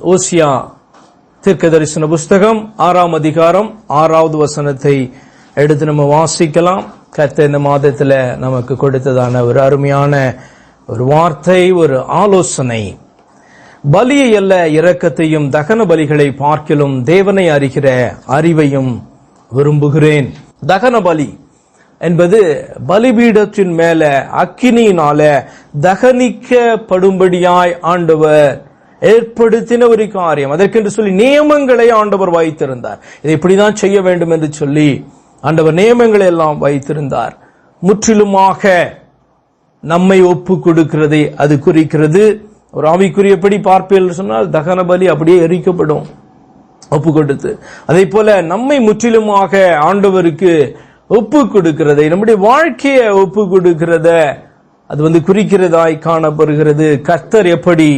ஓசியா தீர்க்க தரிசன புஸ்தகம் ஆறாம் அதிகாரம் ஆறாவது வசனத்தை எடுத்து நம்ம வாசிக்கலாம். கத்த இந்த மாதத்துல நமக்கு கொடுத்ததான ஒரு அருமையான ஒரு வார்த்தை ஒரு ஆலோசனை. பலியை அல்ல இரக்கத்தையும் தகன பலிகளை பார்க்கிலும் தேவனை அறிகிற அறிவையும் விரும்புகிறேன். தகன பலி என்பது பலிபீடத்தின் மேல அக்கினியினால தகனிக்கப்படும்படியாய் ஆண்டவர் ஏற்படுத்தின ஒரு காரியம். அதற்கென்று சொல்லி நியமங்களை ஆண்டவர் வைத்திருந்தார். இதை இப்படிதான் செய்ய வேண்டும் என்று சொல்லி ஆண்டவர் நியமங்களை எல்லாம் வைத்திருந்தார். முற்றிலுமாக நம்மை ஒப்பு கொடுக்கிறதை அது குறிக்கிறது. ஒரு ஆவிக்குரியபடி பார்ப்பீர்கள் சொன்னால் தகன பலி அப்படியே எரிக்கப்படும். ஒப்பு கொடுத்து. அதே போல நம்மை முற்றிலுமாக ஆண்டவருக்கு ஒப்பு கொடுக்கிறதை நம்முடைய வாழ்க்கையை ஒப்பு கொடுக்கிறத அது வந்து குறிக்கிறதாய் காணப்படுகிறது. கர்த்தர் எப்படி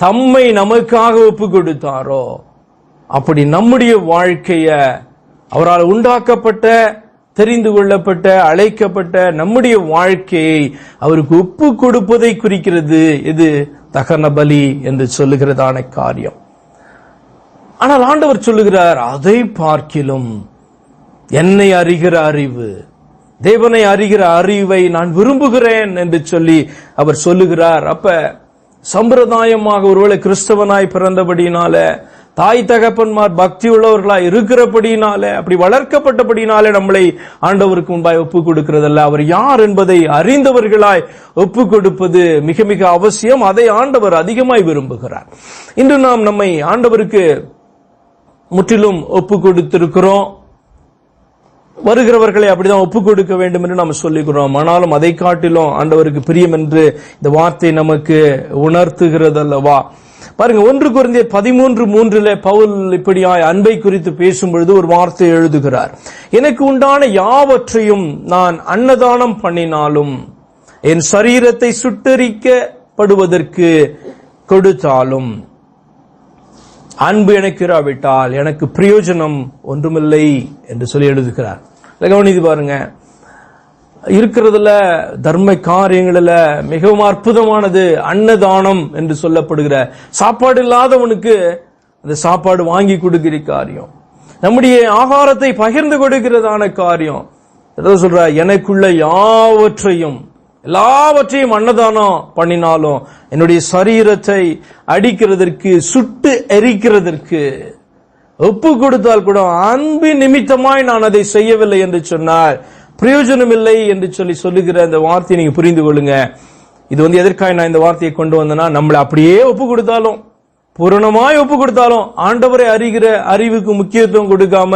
தம்மை நமக்காக ஒப்பு கொடுத்தாரோ அப்படி நம்முடைய வாழ்க்கைய அவரால் உண்டாக்கப்பட்ட தெரிந்து கொள்ளப்பட்ட அழைக்கப்பட்ட நம்முடைய வாழ்க்கையை அவருக்கு ஒப்பு கொடுப்பதை குறிக்கிறது இது தகன பலி என்று சொல்லுகிறதான காரியம். ஆனால் ஆண்டவர் சொல்லுகிறார் அதை பார்க்கிலும் என்னை அறிகிற அறிவு தேவனை அறிகிற அறிவை நான் விரும்புகிறேன் என்று சொல்லி அவர் சொல்லுகிறார். அப்ப சம்பிரதாயமாக ஒருவேளை கிறிஸ்தவனாய் பிறந்தபடினால தாய் தகப்பன்மார் பக்தி உள்ளவர்களாய் இருக்கிறபடினால அப்படி வளர்க்கப்பட்டபடினாலே நம்மளை ஆண்டவருக்கு முன்பாய் ஒப்பு கொடுக்கிறதல்ல. அவர் யார் என்பதை அறிந்தவர்களாய் ஒப்பு கொடுப்பது மிக மிக அவசியம். அதை ஆண்டவர் அதிகமாய் விரும்புகிறார். இன்று நாம் நம்மை ஆண்டவருக்கு முற்றிலும் ஒப்பு கொடுத்திருக்கிறோம். வருகிறவர்களை அப்படிதான் ஒப்புக் கொடுக்க வேண்டும் என்று நாம் சொல்லிக்கிறோம். ஆனாலும் அதை காட்டிலும் ஆண்டவருக்கு பிரியம் என்று இந்த வார்த்தை நமக்கு உணர்த்துகிறது அல்லவா பாருங்க ஒன்று குறைந்த பதிமூன்று மூன்றுல பவுல் இப்படியாய் அன்பை குறித்து பேசும் பொழுது ஒரு வார்த்தை எழுதுகிறார். எனக்கு உண்டான யாவற்றையும் நான் அன்னதானம் பண்ணினாலும் என் சரீரத்தை சுட்டரிக்கப்படுவதற்கு கொடுத்தாலும் அன்பு எனக்கு இராவிட்டால் எனக்கு பிரயோஜனம் ஒன்றுமில்லை என்று சொல்லி எழுதுகிறார். கவனித்து பாருங்க. இருக்கிறதுல தர்ம காரியங்களில் மிகவும் அற்புதமானது அன்னதானம் என்று சொல்லப்படுகிற சாப்பாடு இல்லாதவனுக்கு அந்த சாப்பாடு வாங்கி கொடுக்கிற காரியம். நம்முடைய ஆகாரத்தை பகிர்ந்து கொடுக்கிறதான காரியம். சொல்ற எனக்குள்ள யாவற்றையும் எல்லாவற்றையும் அன்னதானம் பண்ணினாலும் என்னுடைய சரீரத்தை அடிக்கிறதற்கு சுட்டு எரிக்கிறதற்கு ஒப்பு கொடுத்தால் கூட அன்பு நிமித்தமாய் நான் அதை செய்யவில்லை என்று சொன்னார். பிரயோஜனம் இல்லை என்று சொல்லி சொல்லுகிற அந்த வார்த்தையை நீங்க புரிந்து கொள்ளுங்க. இது வந்து எதற்காக நான் இந்த வார்த்தையை கொண்டு வந்தேன்னா நம்மளை அப்படியே ஒப்பு கொடுத்தாலும் பூரணமாய் ஒப்பு கொடுத்தாலும் ஆண்டவரை அறிகிற அறிவுக்கு முக்கியத்துவம் கொடுக்காம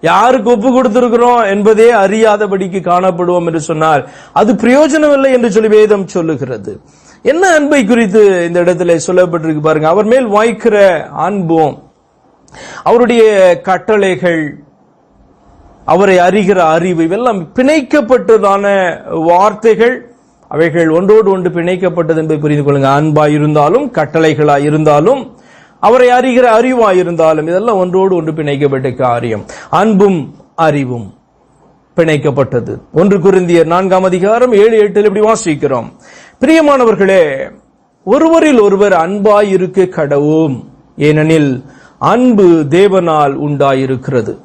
யாருக்கு ஒப்பு கொடுத்திருக்கிறோம் என்பதே அறியாதபடிக்கு காணப்படுவோம் என்று சொன்னார். அது பிரயோஜனம் இல்லை என்று சொல்லி வேதம் சொல்லுகிறது. என்ன அன்பை குறித்து இந்த இடத்துல சொல்லப்பட்டிருக்கு பாருங்க. அவர் மேல் வாய்க்கிற அன்பும் அவருடைய கட்டளைகள் அவரை அறிகிற அறிவு இவெல்லாம் பிணைக்கப்பட்டதான வார்த்தைகள். அவைகள் ஒன்றோடு ஒன்று பிணைக்கப்பட்டது என்பதை புரிந்து கொள்ளுங்க. அன்பாய் இருந்தாலும் கட்டளைகளாய் இருந்தாலும் அவரை அறிகிற அறிவாயிருந்தாலும் இதெல்லாம் ஒன்றோடு ஒன்று பிணைக்கப்பட்ட காரியம். அன்பும் அறிவும் பிணைக்கப்பட்டது. ஒன்று குருந்தியர் நான்காம் அதிகாரம் ஏழு எட்டில் இப்படி வாசிக்கிறோம். பிரியமானவர்களே ஒருவரில் ஒருவர் அன்பாயிருக்க கடவும் ஏனெனில் அன்பு தேவனால் உண்டாயிருக்கிறது.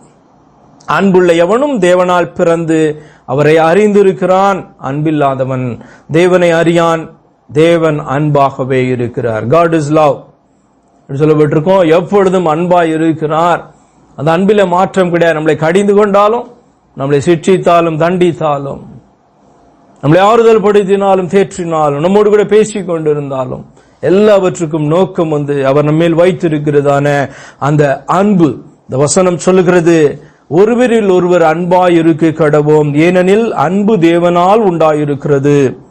அன்புள்ள எவனும் தேவனால் பிறந்து அவரை அறிந்திருக்கிறான். அன்பில்லாதவன் தேவனை அறியான். தேவன் அன்பாகவே இருக்கிறார். காட் இஸ் லவ் சொல்லப்பட்டிருக்கோம். எப்பொழுதும் அன்பாய் இருக்கிறார். அந்த அன்பில மாற்றம் கிடையாது. நம்மளை கடிந்து கொண்டாலும் நம்மளை சிக்ஷித்தாலும் தண்டித்தாலும் நம்மளை ஆறுதல் படுத்தினாலும் தேற்றினாலும் நம்மோடு கூட பேசிக் கொண்டிருந்தாலும் எல்லாவற்றுக்கும் நோக்கம் வந்து அவர் நம்மேல் வைத்திருக்கிறதான அந்த அன்பு. இந்த வசனம் சொல்லுகிறது ஒருவரில் ஒருவர் அன்பாய் இருக்க கடவோம். ஏனெனில் அன்பு தேவனால் உண்டாயிருக்கிறது.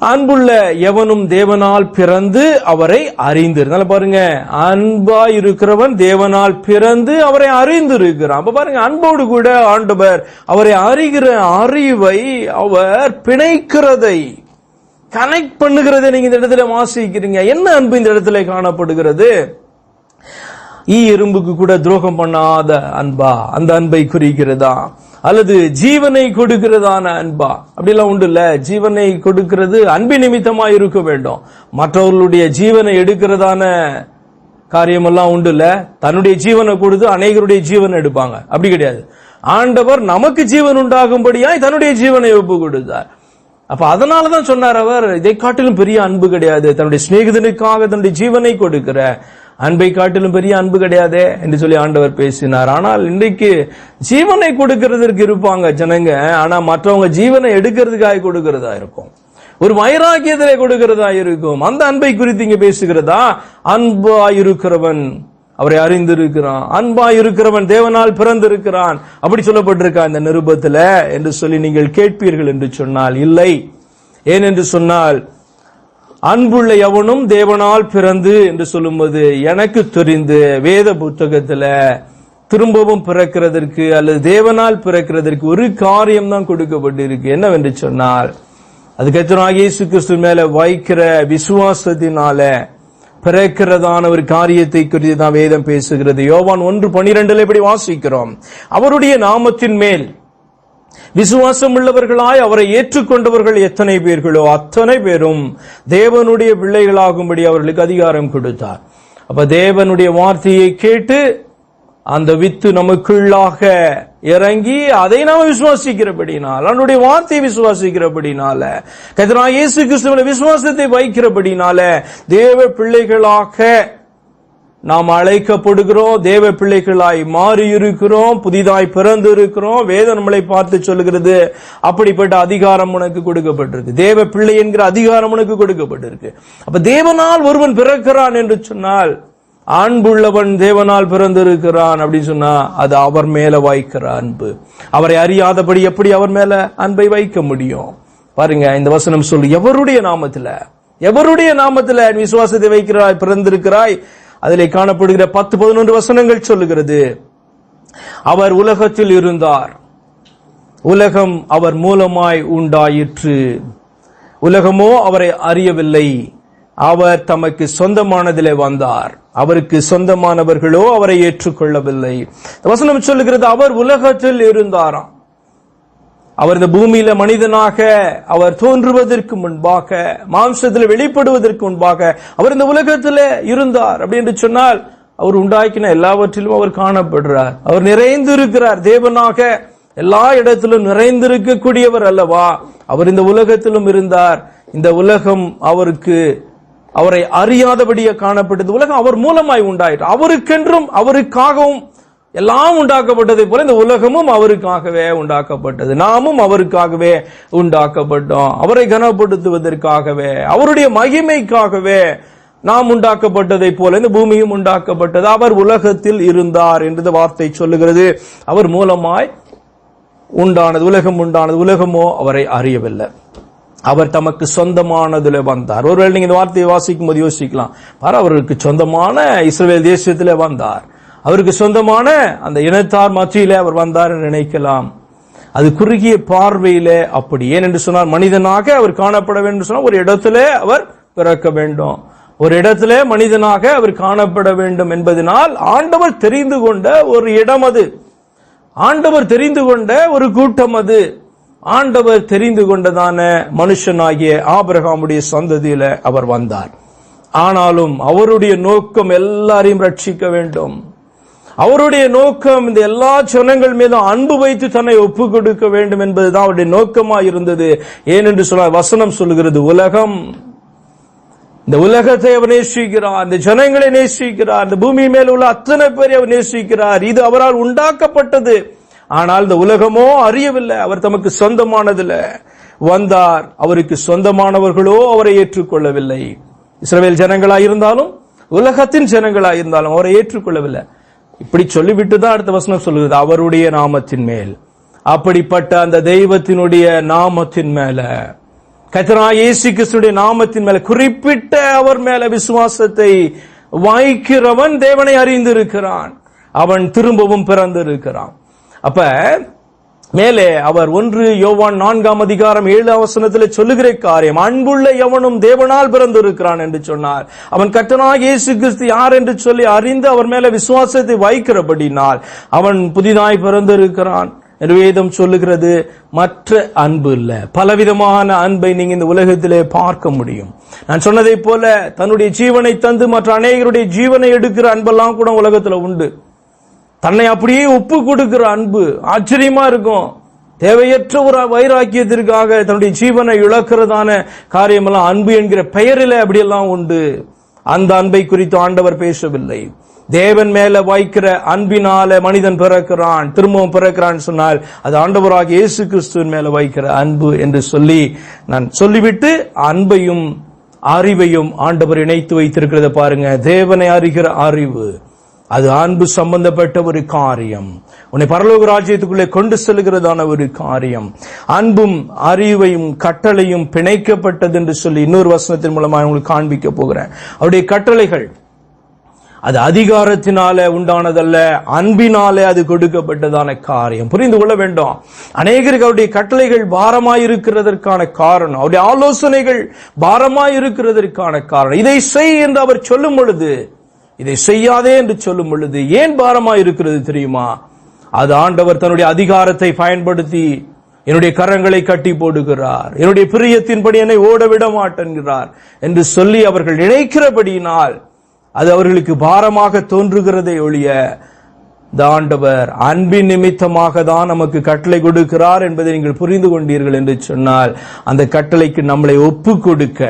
அன்புள்ள எவனும் தேவனால் பிறந்து அவரை அறிந்திருந்தால பாருங்க. அன்பா இருக்கிறவன் தேவனால் பிறந்து அவரை அறிந்திருக்கிறான். அப்ப பாருங்க அன்போடு கூட ஆண்டவர் அவரை அறிகிற அறிவை அவர் பிணைக்கிறதை கனெக்ட் பண்ணுகிறதை நீங்க இந்த இடத்துல வாசிக்கிறீங்க. என்ன அன்பு இந்த இடத்துல காணப்படுகிறது? ஈ எறும்புக்கு கூட துரோகம் பண்ணாத அன்பா அந்த அன்பை குறிக்கிறதா? அல்லது ஜீவனை கொடுக்கிறதான அன்பா? அப்படிலாம் உண்டு இல்ல. ஜீவனை கொடுக்கிறது அன்பு நிமித்தமா இருக்க வேண்டும். மற்றவர்களுடைய ஜீவனை எடுக்கிறதான காரியமெல்லாம் உண்டு இல்ல. தன்னுடைய ஜீவனை கொடுத்து அநேகருடைய ஜீவனை எடுப்பாங்க. அப்படி கிடையாது. ஆண்டவர் நமக்கு ஜீவன் உண்டாகும்படியாய் தன்னுடைய ஜீவனை ஒப்பு கொடுத்தார். அப்ப அதனாலதான் சொன்னார் அவர் இதை காட்டிலும் பெரிய அன்பு கிடையாது. தன்னுடைய சிநேகிதனுக்காக தன்னுடைய ஜீவனை கொடுக்கிற அன்பை காட்டிலும் பெரிய அன்பு கிடையாதே என்று சொல்லி ஆண்டவர் பேசினார். ஆனால் இன்றைக்கு ஜீவனை கொடுக்கறதற்கு இருப்பாங்க ஜனங்க. ஆனா மற்றவங்க ஜீவனை எடுக்கிறதுக்காக கொடுக்கிறதா இருக்கும். ஒரு வைராக்கியத்திலே கொடுக்கிறதா இருக்கும். அந்த அன்பை குறித்து இங்க பேசுகிறதா? அன்பா இருக்கிறவன் அவரை அறிந்திருக்கிறான். அன்பா இருக்கிறவன் தேவனால் பிறந்திருக்கிறான். அப்படி சொல்லப்பட்டிருக்கான் இந்த நிருபத்துல? என்று சொல்லி நீங்கள் கேட்பீர்கள் என்று சொன்னால் இல்லை. ஏன் என்று சொன்னால் அன்புள்ள எவனும் தேவனால் பிறந்து என்று சொல்லும்போது எனக்கு தெரிந்து வேத புத்தகத்துல திரும்பவும் பிறக்கிறதற்கு அல்லது தேவனால் பிறக்கிறதற்கு ஒரு காரியம் தான் கொடுக்கப்பட்டிருக்கு. என்னவென்று சொன்னால் அது கத்தனாக இயேசு கிறிஸ்து மேல வைக்கிற விசுவாசத்தினால பிறக்கிறதான ஒரு காரியத்தை குறித்து தான் வேதம் பேசுகிறது. யோவான் ஒன்று பனிரெண்டுல இப்படி வாசிக்கிறோம்? அவருடைய நாமத்தின் மேல் விசுவாசம் உள்ளவர்களாய் அவரை ஏற்றுக்கொண்டவர்கள் எத்தனை பேர்களோ அத்தனை பேரும் தேவனுடைய பிள்ளைகளாகும்படி அவர்களுக்கு அதிகாரம் கொடுத்தார். அப்ப தேவனுடைய வார்த்தையை கேட்டு அந்த வித்து நமக்குள்ளாக இறங்கி அதை நாம விசுவாசிக்கிறபடினால் அவனுடைய வார்த்தையை விசுவாசிக்கிறபடினால கதிரா இயேசு கிறிஸ்துவ விசுவாசத்தை வைக்கிறபடினால தேவ பிள்ளைகளாக நாம் அழைக்கப்படுகிறோம் தேவ பிள்ளைகளாய் மாறி இருக்கிறோம் புதிதாய் பிறந்து இருக்கிறோம் வேத நம்மளை பார்த்து சொல்லுகிறது. அப்படிப்பட்ட அதிகாரம் உனக்கு கொடுக்கப்பட்டிருக்கு. தேவ பிள்ளை என்கிற அதிகாரம் உனக்கு கொடுக்கப்பட்டிருக்கு. அப்ப தேவனால் ஒருவன் பிறக்கிறான் என்று சொன்னால் அன்புள்ளவன் தேவனால் பிறந்திருக்கிறான் அப்படின்னு சொன்னா அது அவர் மேல வாய்க்கிற அன்பு. அவரை அறியாதபடி எப்படி அவர் மேல அன்பை வைக்க முடியும்? பாருங்க இந்த வசனம் சொல்லு. எவருடைய நாமத்துல? எவருடைய நாமத்துல விசுவாசத்தை வைக்கிறாய் பிறந்திருக்கிறாய்? அதிலே காணப்படுகிற பத்து பதினொன்று வசனங்கள் சொல்லுகிறது. அவர் உலகத்தில் இருந்தார். உலகம் அவர் மூலமாய் உண்டாயிற்று. உலகமோ அவரை அறியவில்லை. அவர் தமக்கு சொந்தமானதிலே வந்தார். அவருக்கு சொந்தமானவர்களோ அவரை ஏற்றுக்கொள்ளவில்லை. வசனம் சொல்லுகிறது அவர் உலகத்தில் இருந்தாராம். அவர் இந்த பூமியில மனிதனாக அவர் தோன்றுவதற்கு முன்பாக மாம்சத்தில் வெளிப்படுவதற்கு முன்பாக அவர் இந்த உலகத்தில் இருந்தார் அப்படி என்று சொன்னால் அவர் உண்டாக்கின எல்லாவற்றிலும் அவர் காணப்படுறார். அவர் நிறைந்து இருக்கிறார் தேவனாக எல்லா இடத்திலும் நிறைந்திருக்கக்கூடியவர் அல்லவா? அவர் இந்த உலகத்திலும் இருந்தார். இந்த உலகம் அவருக்கு அவரை அறியாதபடியே காணப்பட்டது. உலகம் அவர் மூலமாய் உண்டாயிற்று. அவருக்கென்றும் அவருக்காகவும் எல்லாம் உண்டாக்கப்பட்டதை போல இந்த உலகமும் அவருக்காகவே உண்டாக்கப்பட்டது. நாமும் அவருக்காகவே உண்டாக்கப்பட்டோம். அவரை கனப்படுத்துவதற்காகவே அவருடைய மகிமைக்காகவே நாம் உண்டாக்கப்பட்டதை போல இந்த பூமியும் உண்டாக்கப்பட்டது. அவர் உலகத்தில் இருந்தார் என்று வார்த்தை சொல்லுகிறது. அவர் மூலமாய் உண்டானது உலகம் உண்டானது உலகமோ அவரை அறியவில்லை. அவர் தமக்கு சொந்தமானதுல வந்தார். ஒருவேளை நீங்க இந்த வார்த்தையை வாசிக்கும் போது யோசிக்கலாம். பார் அவருக்கு சொந்தமான இஸ்ரேல் தேசியத்தில் வந்தார். அவருக்கு சொந்தமான அந்த இனத்தார் மத்தியில் அவர் வந்தார் என்று நினைக்கலாம். அது குறுகிய பார்வையில் அப்படி. ஏனென்று சொன்னால் மனிதனாக அவர் காணப்பட வேண்டும் சொன்னால் ஒரு இடத்திலே அவர் பிறக்க வேண்டும். ஒரு இடத்துல மனிதனாக அவர் காணப்பட வேண்டும் என்பதனால் ஆண்டவர் தெரிந்து கொண்ட ஒரு இடம் அது. ஆண்டவர் தெரிந்து கொண்ட ஒரு கூட்டம் அது. ஆண்டவர் தெரிந்து கொண்டதான மனுஷனாகிய ஆபிரகாமுடைய சந்ததியில அவர் வந்தார். ஆனாலும் அவருடைய நோக்கம் எல்லாரையும் ரட்சிக்க வேண்டும். அவருடைய நோக்கம் இந்த எல்லா ஜனங்கள் மீதும் அன்பு வைத்து தன்னை ஒப்பு கொடுக்க வேண்டும் என்பதுதான் அவருடைய நோக்கமா இருந்தது. ஏனென்று சொன்னால் வசனம் சொல்லுகிறது உலகம் இந்த உலகத்தை அவர் நேசிக்கிறார் இந்த ஜனங்களை நேசிக்கிறார் இந்த பூமி மேல் உள்ள அத்தனை பேரை அவர் நேசிக்கிறார். இது அவரால் உண்டாக்கப்பட்டது. ஆனால் இந்த உலகமோ அறியவில்லை. அவர் தமக்கு சொந்தமானதில்ல. வந்தார். அவருக்கு சொந்தமானவர்களோ அவரை ஏற்றுக்கொள்ளவில்லை. இஸ்ரவேல் ஜனங்களா இருந்தாலும் உலகத்தின் ஜனங்களா இருந்தாலும் அவரை ஏற்றுக்கொள்ளவில்லை. இப்படி சொல்லிவிட்டு தான் அடுத்த வசனம் சொல்லுகிறது அவருடைய நாமத்தின் மேல். அப்படிப்பட்ட அந்த தெய்வத்தினுடைய நாமத்தின் மேல கத்தரா இயேசு கிறிஸ்துடைய நாமத்தின் மேல குறிப்பிட்ட அவர் மேல விசுவாசத்தை வாய்க்கிறவன் தேவனை அறிந்திருக்கிறான். அவன் திரும்பவும் பிறந்திருக்கிறான். அப்ப மேலே அவர் ஒன்று யோவான் நான்காம் அதிகாரம் ஏழு அவசனத்தில் சொல்லுகிற காரியம் அன்புள்ள எவனும் தேவனால் பிறந்திருக்கிறான் என்று சொன்னார். அவன் கட்டனாக இயேசு கிறிஸ்து யார் என்று சொல்லி அறிந்து அவர் மேல விசுவாசத்தை வைக்கிறபடினால் அவன் புதிதாய் பிறந்திருக்கிறான். என்று வேதம் சொல்லுகிறது மற்ற அன்பு இல்ல. பலவிதமான அன்பை நீங்க இந்த உலகத்திலே பார்க்க முடியும். நான் சொன்னதை போல தன்னுடைய ஜீவனை தந்து மற்ற அநேகருடைய ஜீவனை எடுக்கிற அன்பெல்லாம் கூட உலகத்துல உண்டு. தன்னை அப்படியே ஒப்பு கொடுக்கிற அன்பு ஆச்சரியமா இருக்கும். தேவையற்ற ஒரு வைராக்கியத்திற்காக தன்னுடைய ஜீவனை இழக்கிறதான காரியமெல்லாம் அன்பு என்கிற பெயரில் அப்படியெல்லாம் உண்டு. அந்த அன்பை குறித்து ஆண்டவர் பேசவில்லை. தேவன் மேல வைக்கிற அன்பினால மனிதன் பிறக்கிறான் திரும்பவும் பிறக்கிறான் சொன்னால் அது ஆண்டவராக இயேசு கிறிஸ்துவின் மேல வைக்கிற அன்பு என்று சொல்லி நான் சொல்லிவிட்டு அன்பையும் அறிவையும் ஆண்டவர் இணைத்து வைத்திருக்கிறத பாருங்க. தேவனை அறிகிற அறிவு. அது அன்பு சம்பந்தப்பட்ட ஒரு காரியம். உன்னை பரலோக ராஜ்யத்துக்குள்ளே கொண்டு செல்கிறதான ஒரு காரியம். அன்பும் அறிவையும் கட்டளையும் பிணைக்கப்பட்டது என்று சொல்லி இன்னொரு வசனத்தின் மூலமாக உங்களுக்கு காண்பிக்க போகிறேன். அவருடைய கட்டளைகள் அது அதிகாரத்தினால உண்டானதல்ல அன்பினாலே அது கொடுக்கப்பட்டதான காரியம். புரிந்து கொள்ள வேண்டும். அநேகருக்கு அவருடைய கட்டளைகள் பாரமாயிருக்கிறதற்கான காரணம் அவருடைய ஆலோசனைகள் பாரமாயிருக்கிறதற்கான காரணம். இதை செய் என்று அவர் சொல்லும் பொழுது இதை செய்யாதே என்று சொல்லும் பொழுது ஏன் பாரமாயிருக்கிறது தெரியுமா? அது ஆண்டவர் தன்னுடைய அதிகாரத்தை பயன்படுத்தி என்னுடைய கரங்களை கட்டி போடுகிறார். என்னுடைய பிரியத்தின்படி என்னை ஓடவிட மாட்டேன்கிறார் என்று சொல்லி அவர்கள் நினைக்கிறபடியினால் அது அவர்களுக்கு பாரமாக தோன்றுகிறதை ஒழிய இந்த ஆண்டவர் அன்பின் நிமித்தமாக தான் நமக்கு கட்டளை கொடுக்கிறார் என்பதை நீங்கள் புரிந்து கொண்டீர்கள் என்று சொன்னால் அந்த கட்டளைக்கு நம்மளை ஒப்பு கொடுக்க.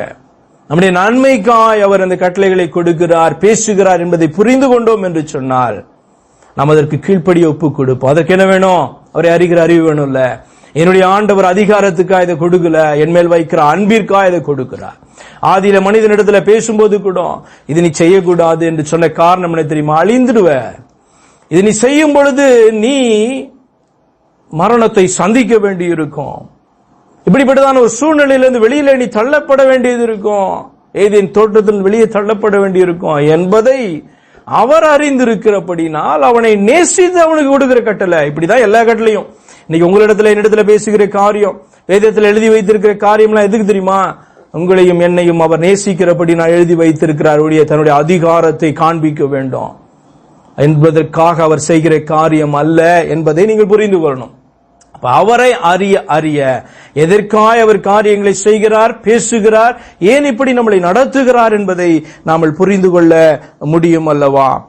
நம்முடைய நன்மைக்காய் அவர் அந்த கட்டளைகளை கொடுக்கிறார் பேசுகிறார் என்பதை புரிந்து கொண்டோம் என்று சொன்னால் நாம் அதற்கு கீழ்ப்படி ஒப்பு கொடுப்போம். அதற்கு என்ன வேணும்? அவரை அறிகிற அறிவு வேணும்ல. என்னுடைய ஆண்டவர் அதிகாரத்துக்காக இதை கொடுக்கல என் மேல் வைக்கிற அன்பிற்காக இதை கொடுக்கிறார். ஆதியில மனிதனிடத்துல பேசும்போது கூட இது நீ செய்யக்கூடாது என்று சொன்ன காரணம் என்ன தெரியுமா? அழிந்துடுவ இது நீ செய்யும் பொழுது நீ மரணத்தை சந்திக்க வேண்டி இருக்கும் இப்படிப்பட்டதான ஒரு சூழ்நிலையிலிருந்து வெளியில நீ தள்ளப்பட வேண்டியது இருக்கும் ஏதேன் தோட்டத்தில் வெளியே தள்ளப்பட வேண்டியிருக்கும் என்பதை அவர் அறிந்திருக்கிறபடினால் அவனை நேசித்து அவனுக்கு கொடுக்கிற கட்டளை. இப்படிதான் எல்லா கட்டளையும். இன்னைக்கு உங்களிடத்துல என்னிடத்துல பேசுகிற காரியம் வேதத்தில் எழுதி வைத்திருக்கிற காரியம்லாம் எதுக்கு தெரியுமா? உங்களையும் என்னையும் அவர் நேசிக்கிறபடி நான் எழுதி வைத்திருக்கிறார். தன்னுடைய அதிகாரத்தை காண்பிக்க வேண்டும். என்பதற்காக அவர் செய்கிற காரியம் அல்ல என்பதை நீங்கள் புரிந்து கொள்ளணும். அவரை அறிய அறிய. எதற்காய் அவர் காரியங்களை செய்கிறார் பேசுகிறார் ஏன் இப்படி நம்மளை நடத்துகிறார் என்பதை நாம் புரிந்து கொள்ள முடியும் அல்லவா?